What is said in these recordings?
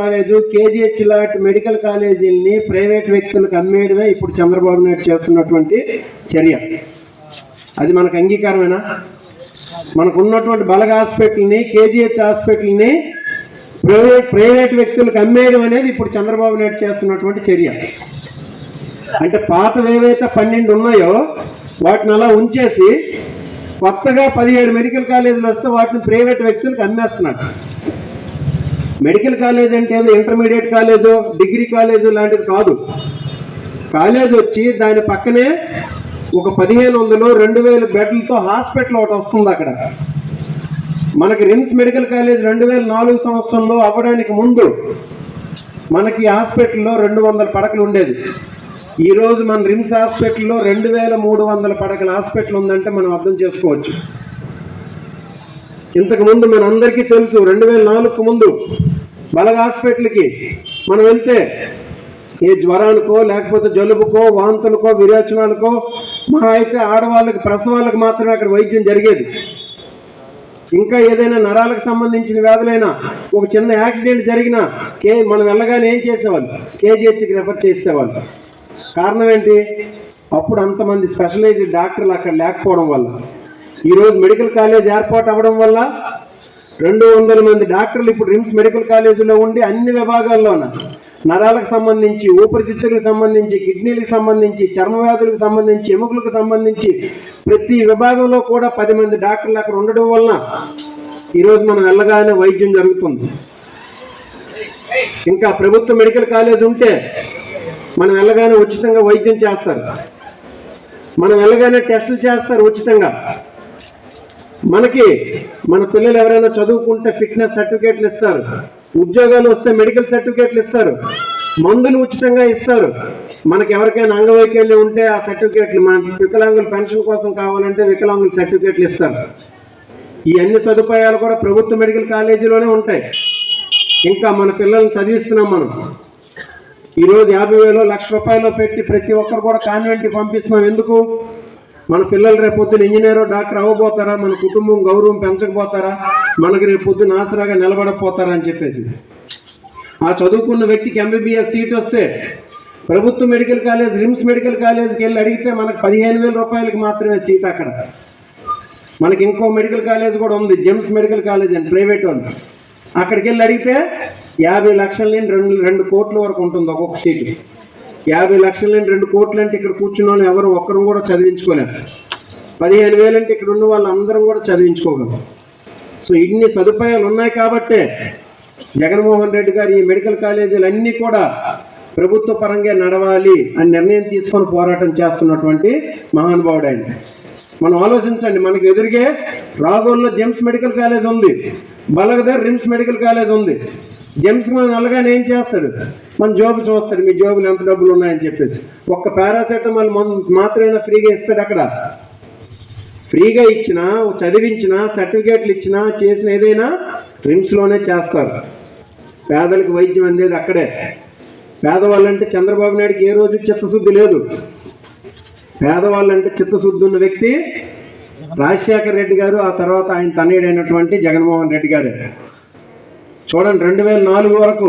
College KGH లాంటి medical కాలేజీల్ని private వ్యక్తులకు అమ్మేయడమే ఇప్పుడు చంద్రబాబు నాయుడు చేస్తున్నటువంటి చర్య. అది మనకు అంగీకారమేనా? మనకు ఉన్నటువంటి బలగ హాస్పిటల్ని కేజీహెచ్ హాస్పిటల్ని ప్రైవేట్ ప్రైవేట్ వ్యక్తులకు అమ్మేయడం అనేది ఇప్పుడు చంద్రబాబు నాయుడు చేస్తున్నటువంటి చర్య. అంటే పాతవి ఏవైతే పన్నెండు ఉన్నాయో వాటిని అలా ఉంచేసి కొత్తగా పదిహేడు మెడికల్ కాలేజీలు వస్తే వాటిని ప్రైవేట్ వ్యక్తులకు అమ్మేస్తున్నాడు. మెడికల్ కాలేజ్ అంటే ఏదో ఇంటర్మీడియట్ కాలేజు డిగ్రీ కాలేజు లాంటిది కాదు. కాలేజ్ వచ్చి దాని పక్కనే ఒక పదిహేను వందలు రెండు వేల బెడ్లతో హాస్పిటల్ ఒకటి వస్తుంది అక్కడ. మనకి రిమ్స్ మెడికల్ కాలేజ్ రెండు వేల నాలుగు సంవత్సరంలో అవ్వడానికి ముందు మనకి హాస్పిటల్లో రెండు వందల పడకలు ఉండేది. ఈరోజు మన రిమ్స్ హాస్పిటల్లో రెండు వేల మూడు వందల పడకల హాస్పిటల్ ఉందంటే మనం అర్థం చేసుకోవచ్చు. ఇంతకు ముందు మన అందరికీ తెలుసు రెండు వేల నాలుగుకు ముందు బలగ హాస్పిటల్కి మనం వెళ్తే ఏ జ్వరానికో లేకపోతే జలుబుకో వాంతులకో విరేచనాలకో మా అయితే ఆడవాళ్ళకి ప్రసవాలకు మాత్రమే అక్కడ వైద్యం జరిగేది. ఇంకా ఏదైనా నరాలకు సంబంధించిన వ్యాధులైనా ఒక చిన్న యాక్సిడెంట్ జరిగినా కే మనం వెళ్ళగానే ఏం చేసేవాళ్ళు? కేజీహెచ్కి రెఫర్ చేసేవాళ్ళు. కారణం ఏంటి? అప్పుడు అంతమంది స్పెషలైజ్డ్ డాక్టర్లు అక్కడ లేకపోవడం వల్ల. ఈరోజు మెడికల్ కాలేజ్ ఏర్పాటు అవ్వడం వల్ల రెండు వందల మంది డాక్టర్లు ఇప్పుడు రిమ్స్ మెడికల్ కాలేజీలో ఉండి అన్ని విభాగాల్లోన నరాలకు సంబంధించి ఊపిరితిత్తులకు సంబంధించి కిడ్నీలకు సంబంధించి చర్మ వ్యాధులకు సంబంధించి ఎముకలకు సంబంధించి ప్రతి విభాగంలో కూడా పది మంది డాక్టర్లు అక్కడ ఉండడం వలన ఈరోజు మనం వెళ్ళగానే వైద్యం జరుగుతుంది. ఇంకా ప్రభుత్వ మెడికల్ కాలేజ్ ఉంటే మనం వెళ్ళగానే ఉచితంగా వైద్యం చేస్తారు. మనం వెళ్ళగానే టెస్టులు చేస్తారు ఉచితంగా. మనకి మన పిల్లలు ఎవరైనా చదువుకుంటే ఫిట్నెస్ సర్టిఫికేట్లు ఇస్తారు. ఉద్యోగాలు వస్తే మెడికల్ సర్టిఫికేట్లు ఇస్తారు. మందులు ఉచితంగా ఇస్తారు. మనకి ఎవరికైనా అంగవైకల్యం ఉంటే ఆ సర్టిఫికేట్లు మన వికలాంగుల పెన్షన్ కోసం కావాలంటే వికలాంగుల సర్టిఫికేట్లు ఇస్తారు. ఈ అన్ని సదుపాయాలు కూడా ప్రభుత్వ మెడికల్ కాలేజీలోనే ఉంటాయి. ఇంకా మన పిల్లల్ని చదివిస్తున్నాం మనం. ఈరోజు యాభై వేలు లక్ష రూపాయలు పెట్టి ప్రతి ఒక్కరు కూడా కాన్వెంట్కి పంపిస్తున్నాం. ఎందుకు? మన పిల్లలు రేపు పొద్దున ఇంజనీర్ డాక్టర్ అవ్వబోతారా? మన కుటుంబం గౌరవం పెంచకపోతారా? మనకి రేపు పొద్దున ఆసరాగా నిలబడకపోతారా అని చెప్పేసి. ఆ చదువుకున్న వ్యక్తికి ఎంబీబీఎస్ సీట్ వస్తే ప్రభుత్వ మెడికల్ కాలేజ్ రిమ్స్ మెడికల్ కాలేజ్కి వెళ్ళి అడిగితే మనకు పదిహేను వేల రూపాయలకి మాత్రమే సీట్ అక్కడ. మనకి ఇంకో మెడికల్ కాలేజ్ కూడా ఉంది జెమ్స్ మెడికల్ కాలేజ్ అని ప్రైవేట్ ఉంది అక్కడికి వెళ్ళి అడిగితే యాభై లక్షల నుండి రెండు రెండు కోట్ల వరకు ఉంటుంది ఒక్కొక్క సీటు. యాభై లక్షల రెండు కోట్లు అంటే ఇక్కడ కూర్చున్న వాళ్ళు ఎవరు ఒక్కరు కూడా చదివించుకోలేరు పదిహేను వేలంటే ఇక్కడ ఉన్న వాళ్ళందరం కూడా చదివించుకోగలరు సో ఇన్ని సదుపాయాలు ఉన్నాయి కాబట్టే జగన్మోహన్ రెడ్డి గారు ఈ మెడికల్ కాలేజీలు అన్నీ కూడా ప్రభుత్వ పరంగా నడవాలి అని నిర్ణయం తీసుకొని పోరాటం చేస్తున్నటువంటి మహానుభావుడు ఆయన. మనం ఆలోచించండి మనకి ఎదురుగే రాగోల్లో జెమ్స్ మెడికల్ కాలేజ్ ఉంది. బలగదర్ రిమ్స్ మెడికల్ కాలేజ్ ఉంది. జెమ్స్ మనం వెళ్ళగానే ఏం చేస్తాడు? మన జోబు చూస్తాడు మీ జోబులు ఎంత డబ్బులు ఉన్నాయని చెప్పేసి. ఒక్క పారాసెటమాల్ మాత్రమే ఫ్రీగా ఇస్తాడు అక్కడ. ఫ్రీగా ఇచ్చినా చదివించినా సర్టిఫికేట్లు ఇచ్చినా చేసిన ఏదైనా రిమ్స్లోనే చేస్తారు. పేదలకు వైద్యం అందేది అక్కడే. పేదవాళ్ళంటే చంద్రబాబు నాయుడుకి ఏ రోజు చిత్తశుద్ధి లేదు. పేదవాళ్ళంటే చిత్తశుద్ధి ఉన్న వ్యక్తి రాజశేఖర రెడ్డి గారు ఆ తర్వాత ఆయన తనయుడైనటువంటి జగన్మోహన్ రెడ్డి గారు. చూడండి రెండు వేల నాలుగు వరకు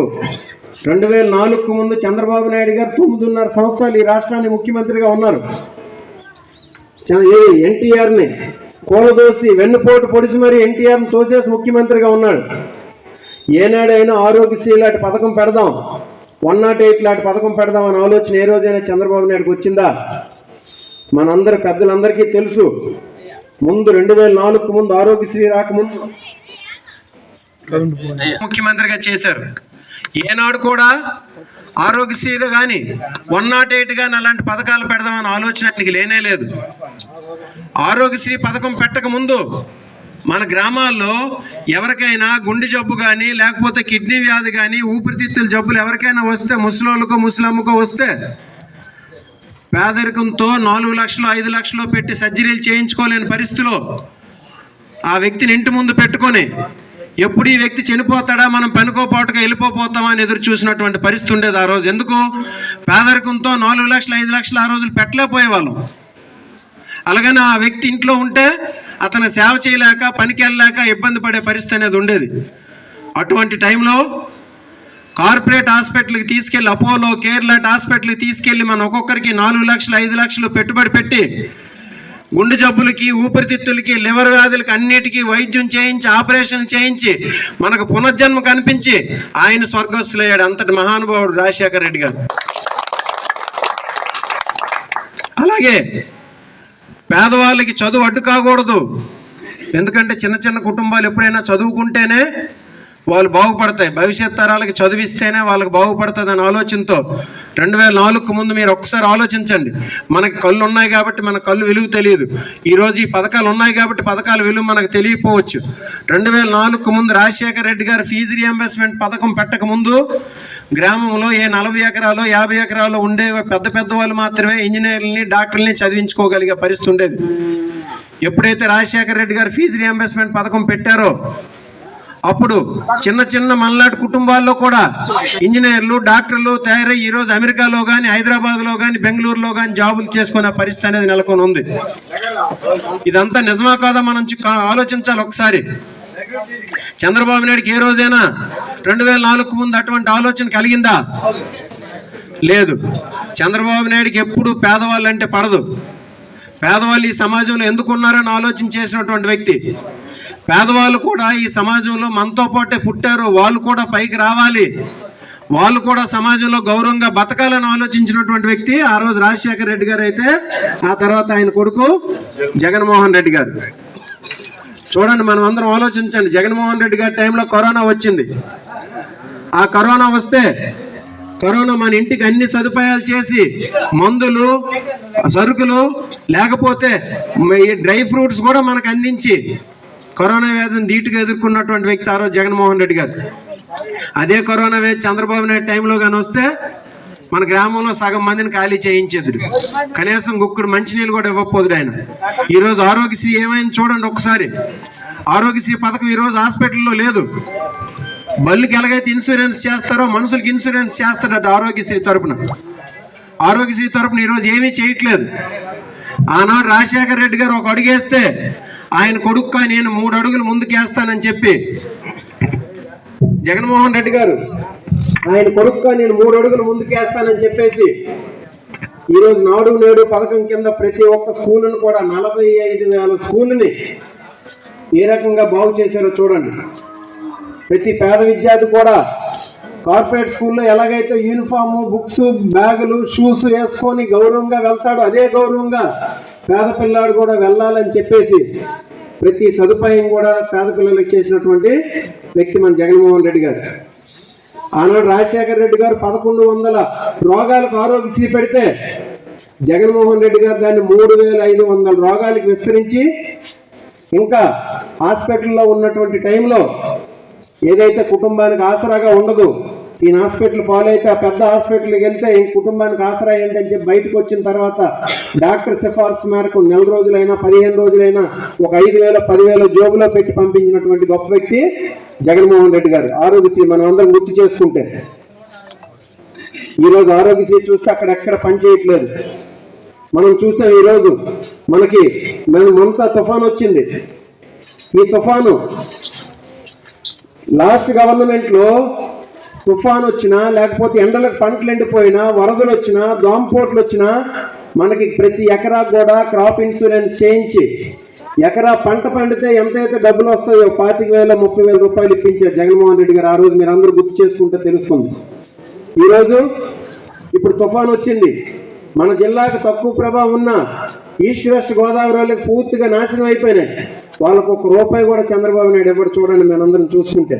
రెండు వేల నాలుగుకు ముందు చంద్రబాబు నాయుడు గారు తొమ్మిదిన్నర సంవత్సరాలు ఈ రాష్ట్రానికి ముఖ్యమంత్రిగా ఉన్నారు. ఎన్టీఆర్ని కూలదోసి వెన్నుపోటు పొడిచి మరి ఎన్టీఆర్ని తోసేసి ముఖ్యమంత్రిగా ఉన్నాడు. ఏనాడైనా ఆరోగ్యశ్రీ లాంటి పథకం పెడదాం వన్ నాట్ ఎయిట్ లాంటి పథకం పెడదాం అనే ఆలోచన ఏ రోజైనా చంద్రబాబు నాయుడుకి వచ్చిందా? మనందరి పెద్దలందరికీ తెలుసు. ముందు రెండు వేల నాలుగు ముందు ఆరోగ్యశ్రీ రాకముందు ముఖ్యమంత్రిగా చేశారు. ఏనాడు కూడా ఆరోగ్యశ్రీలు కానీ వన్ నాట్ ఎయిట్ కానీ అలాంటి పథకాలు పెడదామని ఆలోచన ఆయనకి లేనే లేదు. ఆరోగ్యశ్రీ పథకం పెట్టక ముందు మన గ్రామాల్లో ఎవరికైనా గుండె జబ్బు కానీ లేకపోతే కిడ్నీ వ్యాధి కానీ ఊపిరితిత్తుల జబ్బులు ఎవరికైనా వస్తే ముసలోళ్ళకో ముసలమ్మకో వస్తే పేదరికంతో నాలుగు లక్షలు ఐదు లక్షలు పెట్టి సర్జరీలు చేయించుకోలేని పరిస్థితిలో ఆ వ్యక్తిని ఇంటి ముందు పెట్టుకొని ఎప్పుడు ఈ వ్యక్తి చనిపోతాడా మనం పనుకోపాటుగా వెళ్ళిపోతామా అని ఎదురు చూసినటువంటి పరిస్థితి ఉండేది ఆ రోజు. ఎందుకు? పేదరికంతో నాలుగు లక్షలు ఐదు లక్షలు ఆ రోజులు పెట్టలేకపోయేవాళ్ళం. అలాగని ఆ వ్యక్తి ఇంట్లో ఉంటే అతను సేవ చేయలేక పనికి వెళ్ళలేక ఇబ్బంది పడే పరిస్థితి అనేది ఉండేది. అటువంటి టైంలో కార్పొరేట్ హాస్పిటల్కి తీసుకెళ్ళి అపోలో కేర్లాట్ హాస్పిటల్కి తీసుకెళ్ళి మనం ఒక్కొక్కరికి నాలుగు లక్షలు ఐదు లక్షలు పెట్టుబడి పెట్టి గుండె జబ్బులకి ఊపిరితిత్తులకి లివర్ వ్యాధులకి అన్నిటికీ వైద్యం చేయించి ఆపరేషన్ చేయించి మనకు పునర్జన్మ కనిపించి ఆయన స్వర్గస్థులయ్యాడు అంతటి మహానుభావుడు రాజశేఖర రెడ్డి గారు. అలాగే పేదవాళ్ళకి చదువు అడ్డు కాకూడదు ఎందుకంటే చిన్న చిన్న కుటుంబాలు ఎప్పుడైనా చదువుకుంటేనే వాళ్ళు బాగుపడతాయి. భవిష్యత్ తరాలకి చదివిస్తేనే వాళ్ళకి బాగుపడుతుంది అనే ఆలోచనతో రెండు వేల నాలుగుకు ముందు మీరు ఒక్కసారి ఆలోచించండి. మనకి కళ్ళు ఉన్నాయి కాబట్టి మన కళ్ళు విలువ తెలియదు. ఈరోజు ఈ పథకాలు ఉన్నాయి కాబట్టి పథకాల విలువ మనకు తెలియకపోవచ్చు రెండు వేల నాలుగుకు ముందు రాజశేఖర రెడ్డి గారు ఫీజు రియంబర్స్మెంట్ పథకం పెట్టక ముందు గ్రామంలో ఏ నలభై ఎకరాలు యాభై ఎకరాలు ఉండే పెద్ద పెద్ద వాళ్ళు మాత్రమే ఇంజనీర్లని డాక్టర్లని చదివించుకోగలిగే పరిస్థితి ఉండేది. ఎప్పుడైతే రాజశేఖర రెడ్డి గారు ఫీజు రియంబర్స్మెంట్ పథకం పెట్టారో అప్పుడు చిన్న చిన్న మల్లాటి కుటుంబాల్లో కూడా ఇంజనీర్లు డాక్టర్లు తయారై ఈరోజు అమెరికాలో కానీ హైదరాబాద్లో కానీ బెంగళూరులో కానీ జాబులు చేసుకునే పరిస్థితి అనేది నెలకొని ఉంది. ఇదంతా నిజమా కాదా మనం ఆలోచించాలి ఒకసారి. చంద్రబాబు నాయుడుకి ఏ రోజైనా రెండు వేల నాలుగు ముందు అటువంటి ఆలోచన కలిగిందా? లేదు. చంద్రబాబు నాయుడుకి ఎప్పుడు పేదవాళ్ళు అంటే పడదు. పేదవాళ్ళు ఈ సమాజంలో ఎందుకు ఉన్నారని ఆలోచన చేసినటువంటి వ్యక్తి పేదవాళ్ళు కూడా ఈ సమాజంలో మనతో పాటే పుట్టారు. వాళ్ళు కూడా పైకి రావాలి. వాళ్ళు కూడా సమాజంలో గౌరవంగా బతకాలని ఆలోచించినటువంటి వ్యక్తి ఆ రోజు రాజశేఖర రెడ్డి గారు అయితే ఆ తర్వాత ఆయన కొడుకు జగన్మోహన్ రెడ్డి గారు. చూడండి మనం అందరం ఆలోచించండి. జగన్మోహన్ రెడ్డి గారి టైంలో కరోనా వచ్చింది. ఆ కరోనా వస్తే కరోనా మన ఇంటికి అన్ని సదుపాయాలు చేసి మందులు సరుకులు లేకపోతే ఈ డ్రై ఫ్రూట్స్ కూడా మనకు అందించి కరోనా వ్యాధిని ధీటుగా ఎదుర్కొన్నటువంటి వ్యక్తి ఆ రోజు జగన్మోహన్ రెడ్డి గారు. అదే కరోనా వ్యాధి చంద్రబాబు నాయుడు టైంలో కానీ వస్తే మన గ్రామంలో సగం మందిని ఖాళీ చేయించేది కనీసం గుక్కుడు మంచినీళ్ళు కూడా ఇవ్వకపోదు ఆయన. ఈరోజు ఆరోగ్యశ్రీ ఏమైంది చూడండి ఒకసారి. ఆరోగ్యశ్రీ పథకం ఈరోజు హాస్పిటల్లో లేదు. బళ్ళకి ఎలాగైతే ఇన్సూరెన్స్ చేస్తారో మనుషులకి ఇన్సూరెన్స్ చేస్తారు అది ఆరోగ్యశ్రీ తరపున. ఆరోగ్యశ్రీ తరపున ఈరోజు ఏమీ చేయట్లేదు. ఆనాడు రాజశేఖర రెడ్డి గారు ఒక అడుగేస్తే ఆయన కొడుక్క నేను మూడు అడుగులు ముందుకేస్తానని చెప్పి జగన్మోహన్ రెడ్డి గారు ఆయన కొడుక్క నేను మూడు అడుగులు ముందుకేస్తానని చెప్పేసి ఈరోజు నాడు నేడు పథకం కింద ప్రతి ఒక్క స్కూల్ను కూడా నలభై ఐదు వేల స్కూల్ని ఏ రకంగా బాగు చేశారో చూడండి. ప్రతి పేద విద్యార్థి కూడా కార్పొరేట్ స్కూల్లో ఎలాగైతే యూనిఫామ్ బుక్స్ బ్యాగులు షూస్ వేసుకొని గౌరవంగా వెళ్తాడో అదే గౌరవంగా పేద పిల్లాడు కూడా వెళ్ళాలని చెప్పేసి ప్రతి సదుపాయం కూడా పేద పిల్లలకు చేసినటువంటి వ్యక్తి మన జగన్మోహన్ రెడ్డి గారు. ఆనాడు రాజశేఖర రెడ్డి గారు పదకొండు వందల రోగాలకు ఆరోగ్యశ్రీ పెడితే జగన్మోహన్ రెడ్డి గారు దాన్ని మూడు వేల ఐదు వందల రోగాలకు విస్తరించి ఇంకా హాస్పిటల్లో ఉన్నటువంటి టైంలో ఏదైతే కుటుంబానికి ఆసరాగా ఉండదు ఈ హాస్పిటల్ పాలైతే ఆ పెద్ద హాస్పిటల్కి వెళ్తే ఈ కుటుంబానికి ఆసరా ఏంటని చెప్పి బయటకు వచ్చిన తర్వాత డాక్టర్ సిఫార్సు మేరకు నెల రోజులైనా పదిహేను రోజులైనా ఒక ఐదు వేల పదివేల జోబులో పెట్టి పంపించినటువంటి గొప్ప వ్యక్తి జగన్మోహన్ రెడ్డి గారు. ఆరోగ్యశ్రీ మనం అందరం గుర్తు చేసుకుంటే. ఈరోజు ఆరోగ్యశ్రీ చూస్తే అక్కడెక్కడ పనిచేయట్లేదు మనం చూసాం ఈరోజు మనకి మనం మొంత తుఫాన్ వచ్చింది. ఈ తుఫాను లాస్ట్ గవర్నమెంట్లో తుఫాన్ వచ్చినా లేకపోతే ఎండలకు పంటలు ఎండిపోయినా వరదలు వచ్చినా దోమపోట్లు వచ్చినా మనకి ప్రతి ఎకరా కూడా క్రాప్ ఇన్సూరెన్స్ చేయించి ఎకరా పంట పండితే ఎంతైతే డబ్బులు వస్తాయో పాతిక వేల ముప్పై వేల రూపాయలు ఇప్పించారు జగన్మోహన్ రెడ్డి గారు ఆ రోజు మీరు అందరూ గుర్తు చేసుకుంటే తెలుస్తుంది. ఈరోజు ఇప్పుడు తుఫాన్ వచ్చింది. మన జిల్లాకు తక్కువ ప్రభావం ఉన్న ఈస్ట్ వెస్ట్ గోదావరి వాళ్ళకి పూర్తిగా నాశనం అయిపోయినాయి. వాళ్ళకు ఒక రూపాయి కూడా చంద్రబాబు నాయుడు ఎవరు చూడండి మనందరం చూసుకుంటే.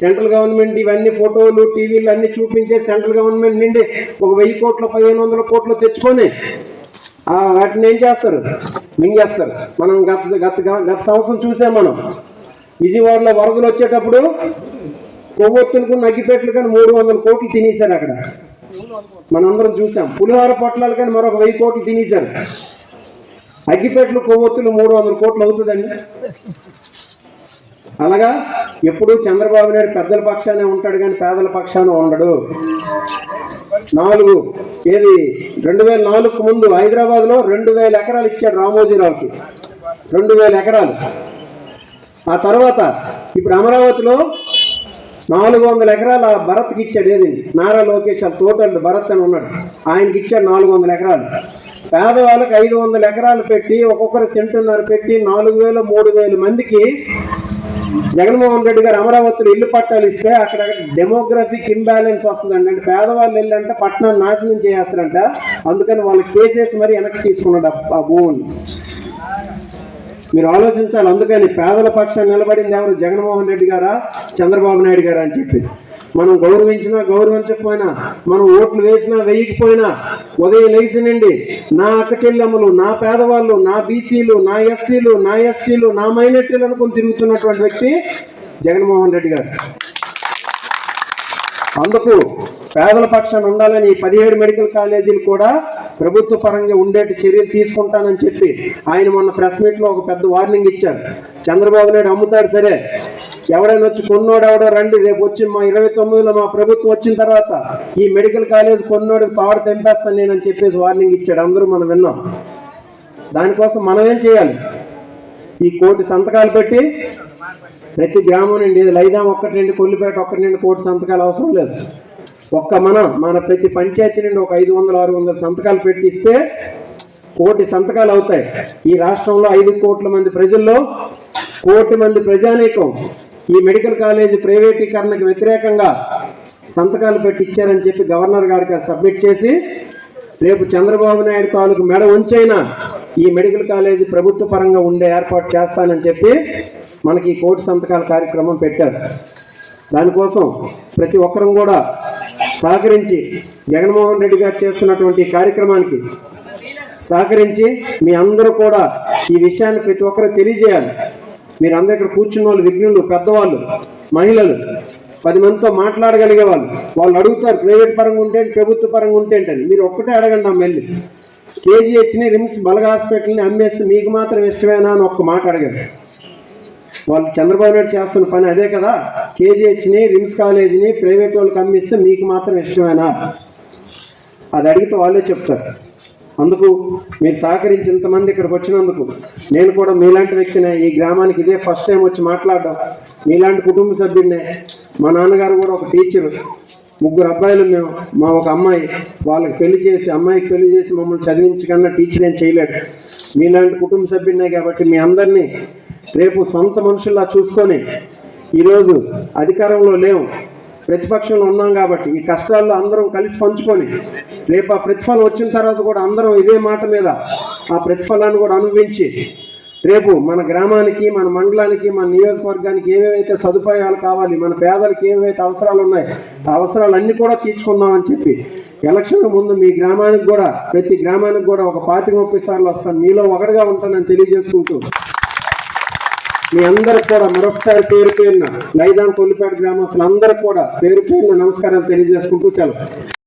సెంట్రల్ గవర్నమెంట్ ఇవన్నీ ఫోటోలు టీవీలు అన్ని చూపించే సెంట్రల్ గవర్నమెంట్ నుండి ఒక వెయ్యి కోట్లు పదిహేను వందల కోట్లు తెచ్చుకొని వాటిని ఏం చేస్తారు? మింగేస్తారు. మనం గత గత గత సంవత్సరం చూసాం మనం. విజయవాడలో వరదలు వచ్చేటప్పుడు కొవ్వొత్తులకు నగ్గిపెట్లు కానీ మూడు వందల కోట్లు తినేశారు అక్కడ. మనందరం చూసాం పులిహోర పొట్లాలు కానీ మరొక వెయ్యి కోట్లు తినేశారు. అగ్గిపెట్లు కొవ్వొత్తులు మూడు వందల కోట్లు అవుతుందండి. అలాగా? ఎప్పుడు చంద్రబాబు నాయుడు పెద్దల పక్షానే ఉంటాడు కానీ పేదల పక్షాన ఉండడు. నాలుగు ఏది? రెండు వేల నాలుగుకు ముందు హైదరాబాద్లో రెండు వేల ఎకరాలు ఇచ్చాడు రామోజీరావుకి. రెండు వేల ఎకరాలు. ఆ తర్వాత ఇప్పుడు అమరావతిలో నాలుగు వందల ఎకరాలు ఆ భరత్కి ఇచ్చాడు ఏది? నారా లోకేష్ ఆ తోటలు భరత్ అని ఉన్నాడు. ఆయనకి ఇచ్చాడు నాలుగు వందల ఎకరాలు. పేదవాళ్ళకి ఐదు వందల ఎకరాలు పెట్టి ఒక్కొక్కరు సెంటున్నర పెట్టి నాలుగు వేలు మూడు వేలు మందికి జగన్మోహన్ రెడ్డి గారు అమరావతిలో ఇల్లు పట్టాలు ఇస్తే అక్కడ డెమోగ్రఫిక్ ఇంబ్యాలెన్స్ వస్తుందండి అంటే పేదవాళ్ళు వెళ్ళంటే పట్టణాన్ని నాశనం చేస్తారంట అందుకని వాళ్ళు కేసేసి మరి వెనక్కి తీసుకున్నాడు ఆ- భూమిని మీరు ఆలోచించాలి. అందుకని పేదల పక్షాన్ని నిలబడింది ఎవరు? జగన్మోహన్ రెడ్డి గారా? చంద్రబాబు నాయుడు గారు అని చెప్పి. మనం గౌరవించినా గౌరవించకపోయినా మనం ఓట్లు వేసినా వేయకపోయినా ఉదయం లేచినండి నా అక్క చెల్లెమ్మలు నా పేదవాళ్ళు నా బీసీలు నా ఎస్సీలు నా ఎస్టీలు నా మైనార్టీలు అనుకుని తిరుగుతున్నటువంటి వ్యక్తి జగన్మోహన్ రెడ్డి గారు. అందుకు పేదల పక్షాన ఉండాలని ఈ పదిహేడు మెడికల్ కాలేజీలు కూడా ప్రభుత్వ పరంగా ఉండేటి చర్యలు తీసుకుంటానని చెప్పి ఆయన మొన్న ప్రెస్ మీట్లో ఒక పెద్ద వార్నింగ్ ఇచ్చారు. చంద్రబాబు నాయుడు అమ్ముతాడు సరే. ఎవడైనా వచ్చి కొన్నోడు ఎవడో రండి రేపు వచ్చి మా ఇరవై తొమ్మిదిలో మా ప్రభుత్వం వచ్చిన తర్వాత ఈ మెడికల్ కాలేజ్ కొన్నోడికి తాడు తెంపేస్తాను నేనని చెప్పేసి వార్నింగ్ ఇచ్చాడు. అందరూ మనం విన్నాం. దానికోసం మనం ఏం చేయాలి? ఈ కోటి సంతకాలు పెట్టి ప్రతి గ్రామం నుండి లైదాం ఒక్కటి నుండి కొల్లిపేట ఒక్కటి నుండి కోటి సంతకాలు అవసరం లేదు. ఒక్క మనం మన ప్రతి పంచాయతీ నుండి ఒక ఐదు వందల ఆరు వందల సంతకాలు పెట్టిస్తే కోటి సంతకాలు అవుతాయి. ఈ రాష్ట్రంలో ఐదు కోట్ల మంది ప్రజల్లో కోటి మంది ప్రజానీకం ఈ మెడికల్ కాలేజీ ప్రైవేటీకరణకు వ్యతిరేకంగా సంతకాలు పెట్టి ఇచ్చారని చెప్పి గవర్నర్ గారికి సబ్మిట్ చేసి రేపు చంద్రబాబు నాయుడు తాలూకు మెడ ఉంచైనా ఈ మెడికల్ కాలేజీ ప్రభుత్వ పరంగా ఉండే ఏర్పాటు చేస్తానని చెప్పి మనకి ఈ కోటి సంతకాల కార్యక్రమం పెట్టారు. దానికోసం ప్రతి ఒక్కరం కూడా సహకరించి జగన్మోహన్ రెడ్డి గారు చేస్తున్నటువంటి కార్యక్రమానికి సహకరించి మీ అందరూ కూడా ఈ విషయాన్ని ప్రతి ఒక్కరూ తెలియజేయాలి. మీరు అందరూ ఇక్కడ కూర్చున్న వాళ్ళు విఘ్నులు పెద్దవాళ్ళు మహిళలు పది మందితో మాట్లాడగలిగే వాళ్ళు వాళ్ళు అడుగుతారు ప్రైవేట్ పరంగా ఉంటే ప్రభుత్వ పరంగా ఉంటే అని. మీరు ఒక్కటే అడగండి అమ్మ కేజీ కేజీహెచ్ని రిమ్స్ బలగ హాస్పిటల్ని అమ్మేస్తే మీకు మాత్రం ఇష్టమేనా అని ఒక్క మాట అడగండి వాళ్ళు చంద్రబాబు నాయుడు చేస్తున్న పని అదే కదా. కేజీహెచ్ని రిమ్స్ కాలేజీని ప్రైవేట్ వాళ్ళకి అమ్మిస్తే మీకు మాత్రం ఇష్టమేనా? అది అడిగితే వాళ్ళే చెప్తారు. అందుకు మీరు సహకరించి ఇంతమంది ఇక్కడికి వచ్చినందుకు నేను కూడా మీలాంటి వ్యక్తినే ఈ గ్రామానికి ఇదే ఫస్ట్ టైం వచ్చి మాట్లాడడం. మీలాంటి కుటుంబ సభ్యుడినే మా నాన్నగారు కూడా ఒక టీచరు. ముగ్గురు అబ్బాయిలు మేము. మా ఒక అమ్మాయి. వాళ్ళకి పెళ్ళి చేసి అమ్మాయికి పెళ్ళి చేసి మమ్మల్ని చదివించకన్నా టీచర్ ఏం చేయలేడు మీలాంటి కుటుంబ సభ్యుడినే కాబట్టి మీ అందరినీ రేపు సొంత మనుషుల్లా చూసుకొని ఈరోజు అధికారంలో లేవు. ప్రతిపక్షంలో ఉన్నాం కాబట్టి ఈ కష్టాల్లో అందరం కలిసి పంచుకొని రేపు ఆ ప్రతిఫలం వచ్చిన తర్వాత కూడా అందరం ఇదే మాట మీద ఆ ప్రతిఫలాన్ని కూడా అనుభవించి రేపు మన గ్రామానికి మన మండలానికి మన నియోజకవర్గానికి ఏమేమైతే సదుపాయాలు కావాలి మన పేదలకు ఏవైతే అవసరాలు ఉన్నాయి ఆ అవసరాలన్నీ కూడా తీర్చుకుందామని చెప్పి ఎలక్షన్ ముందు మీ గ్రామానికి కూడా ప్రతి గ్రామానికి కూడా ఒక పాతిక ముప్పై సార్లు వస్తాను. మీలో ఒకటిగా ఉంటానని తెలియజేసుకుంటూ మీ అందరికి కూడా మరొకసారి పేరు పేరున లైదాన్ కొల్లిపేట గ్రామస్తులు కూడా పేరు పేరున నమస్కారాలు తెలియజేసుకుంటూ సెలవు.